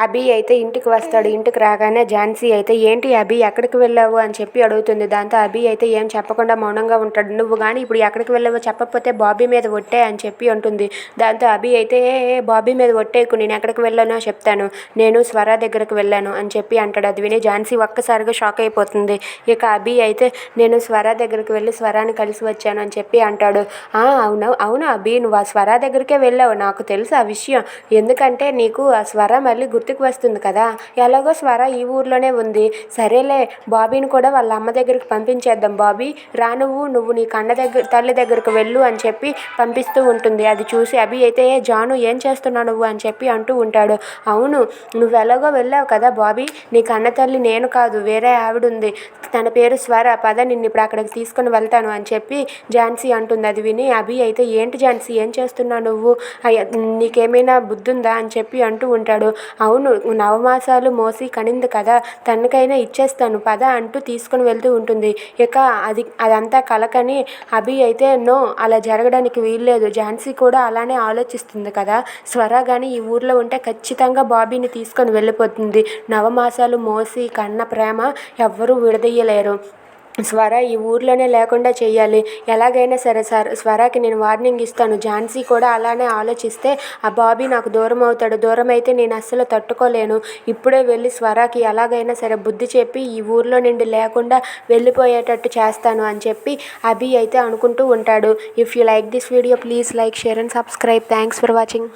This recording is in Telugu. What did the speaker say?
అభి అయితే ఇంటికి వస్తాడు ఇంటికి రాగానే ఝాన్సీ అయితే ఏంటి అభి ఎక్కడికి వెళ్ళావు? అని చెప్పి అడుగుతుంది. దాంతో అభి అయితే ఏం చెప్పకుండా మౌనంగా ఉంటాడు. నువ్వు కానీ ఇప్పుడు ఎక్కడికి వెళ్ళావో చెప్పకపోతే బాబీ మీద ఒట్టే అని చెప్పి ఉంటుంది దాంతో అభి అయితే "ఏ, ఏ, బాబీ మీద ఒట్టేకు నేను ఎక్కడికి వెళ్ళానో చెప్తాను. నేను స్వర దగ్గరకు వెళ్ళాను అని చెప్పి అంటాడు. అది విని ఝాన్సీ ఒక్కసారిగా షాక్ అయిపోతుంది. ఇక అభి అయితే నేను స్వర దగ్గరికి వెళ్ళి స్వరాన్ని కలిసి వచ్చాను అని చెప్పి అంటాడు. "ఆ, అవును అవును అభి నువ్వు ఆ స్వర దగ్గరికే వెళ్ళావు. నాకు తెలుసు ఆ విషయం. ఎందుకంటే నీకు ఆ స్వర మళ్ళీ గుర్తు గుర్తుకు వస్తుంది కదా? ఎలాగో స్వర ఈ ఊర్లోనే ఉంది. సరేలే బాబీని కూడా వాళ్ళ అమ్మ దగ్గరికి పంపించేద్దాం బాబీ. రా నువ్వు నువ్వు నీ కన్న దగ్గర తల్లి దగ్గరకు వెళ్ళు అని చెప్పి పంపిస్తూ ఉంటుంది. అది చూసి అభి అయితే "ఏ, జాను ఏం చేస్తున్నావు నువ్వు? అని చెప్పి అంటూ ఉంటాడు. అవును నువ్వు ఎలాగో వెళ్ళావు కదా బాబీ? నీ కన్న తల్లి నేను కాదు వేరే ఆవిడ ఉంది తన పేరు స్వర. పద నిన్ను ఇప్పుడు అక్కడికి తీసుకొని వెళ్తాను అని చెప్పి ఝాన్సీ అంటుంది. అది విని అభి అయితే ఏంటి ఝాన్సీ ఏం చేస్తున్నావు నువ్వు? నీకేమైనా బుద్ధి ఉందా అని చెప్పి అంటూ ఉంటాడు. అవును నవమాసాలు మోసి కనింది కదా తనకైనా ఇచ్చేస్తాను పద అంటూ తీసుకొని వెళ్తూ ఉంటుంది. ఇక అది అదంతా కలకని అభి అయితే నో అలా జరగడానికి వీల్లేదు. ఝాన్సీ కూడా అలానే ఆలోచిస్తుంది కదా. స్వర కానీ ఈ ఊర్లో ఉంటే ఖచ్చితంగా బాబీని తీసుకొని వెళ్ళిపోతుంది. నవమాసాలు మోసి కన్న ప్రేమ ఎవ్వరూ విడదీయలేరు. స్వర ఈ ఊర్లోనే లేకుండా చేయాలి. ఎలాగైనా సరే సార్ స్వరాకి నేను వార్నింగ్ ఇస్తాను. ఝాన్సీ కూడా అలానే ఆలోచిస్తే ఆ బాబీ నాకు దూరం అవుతాడు. దూరం అయితే నేను అస్సలు తట్టుకోలేను. ఇప్పుడే వెళ్ళి స్వరాకి ఎలాగైనా సరే బుద్ధి చెప్పి ఈ ఊర్లో నుండి లేకుండా వెళ్ళిపోయేటట్టు చేస్తాను అని చెప్పి అభి అయితే అనుకుంటూ ఉంటాడు. If you like this video please like share and subscribe thanks for watching